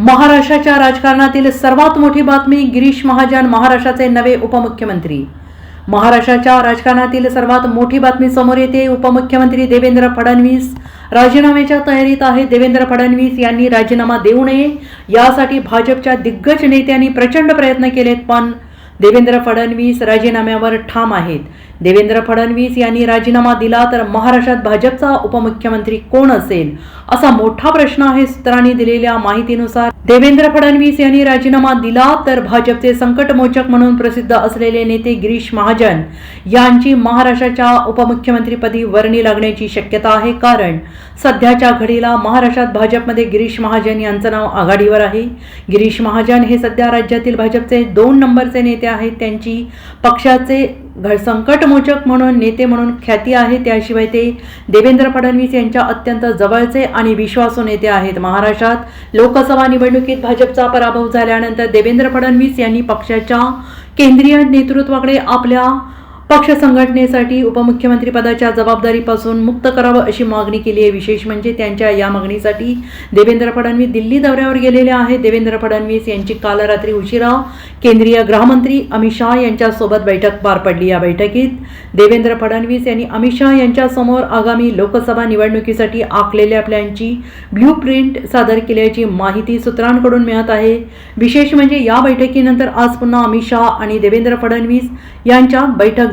महाराष्ट्राच्या राजकारणातील सर्वात मोठी बातमी गिरीश महाजन महाराष्ट्राचे नवे उपमुख्यमंत्री. महाराष्ट्राच्या राजकारणातील सर्वात मोठी बातमी समोर येते उपमुख्यमंत्री देवेंद्र फडणवीस. राजीनाम्याच्या तयारीत आहे देवेंद्र फडणवीस यांनी राजीनामा देऊ नये यासाठी भाजपच्या दिग्गज नेत्यांनी प्रचंड प्रयत्न केलेत पण देवेंद्र फडणवीस राजीनाम्यावर ठाम आहेत. देवेंद्र फडणवीस यांनी राजीनामा दिला तर महाराष्ट्रात भाजपचा उपमुख्यमंत्री कोण असेल? असा मोठा प्रश्न आहे सूत्रांनी दिलेल्या माहितीनुसार. देवेंद्र फडणवीस यांनी राजीनामा दिला तर भाजपचे संकटमोचक म्हणून प्रसिद्ध असलेले नेते गिरीश महाजन यांची महाराष्ट्राच्या उपमुख्यमंत्रीपदी वर्णी लागण्याची शक्यता आहे. कारण सध्याच्या घडीला महाराष्ट्रात भाजपमध्ये गिरीश महाजन यांचं नाव आघाडीवर आहे. गिरीश महाजन हे सध्या राज्यातील भाजपचे दोन नंबरचे नेते आहेत. त्यांची पक्षाचे घ संकटमोचक म्हणून नेते म्हणून ख्याती आहे. त्याशिवाय ते देवेंद्र फडणवीस यांच्या अत्यंत जवळचे आणि विश्वासू नेते आहेत. महाराष्ट्रात लोकसभा निवडणुकीत भाजपचा पराभव झाल्यानंतर देवेंद्र फडणवीस यांनी पक्षाच्या केंद्रीय नेतृत्वाकडे आपल्या पक्ष संघटनेसाठी उपमुख्यमंत्री पदाच्या जबाबदारीपासून मुक्त करावं अशी मागणी केली आहे. विशेष म्हणजे त्यांच्या या मागणीसाठी देवेंद्र फडणवीस दिल्ली दौऱ्यावर गेलेले आहेत. देवेंद्र फडणवीस यांची काल रात्री उशिरा केंद्रीय गृहमंत्री अमित शहा यांच्यासोबत बैठक पार पडली. या बैठकीत देवेंद्र फडणवीस यांनी अमित शहा यांच्यासमोर आगामी लोकसभा निवडणुकीसाठी आखलेल्या प्लॅनची ब्ल्यू प्रिंट सादर केल्याची माहिती सूत्रांकडून मिळत आहे. विशेष म्हणजे या बैठकीनंतर आज पुन्हा अमित शहा आणि देवेंद्र फडणवीस यांच्यात बैठक